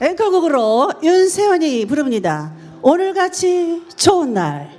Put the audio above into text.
앵커곡으로 윤세원이 부릅니다. 오늘같이 좋은 날.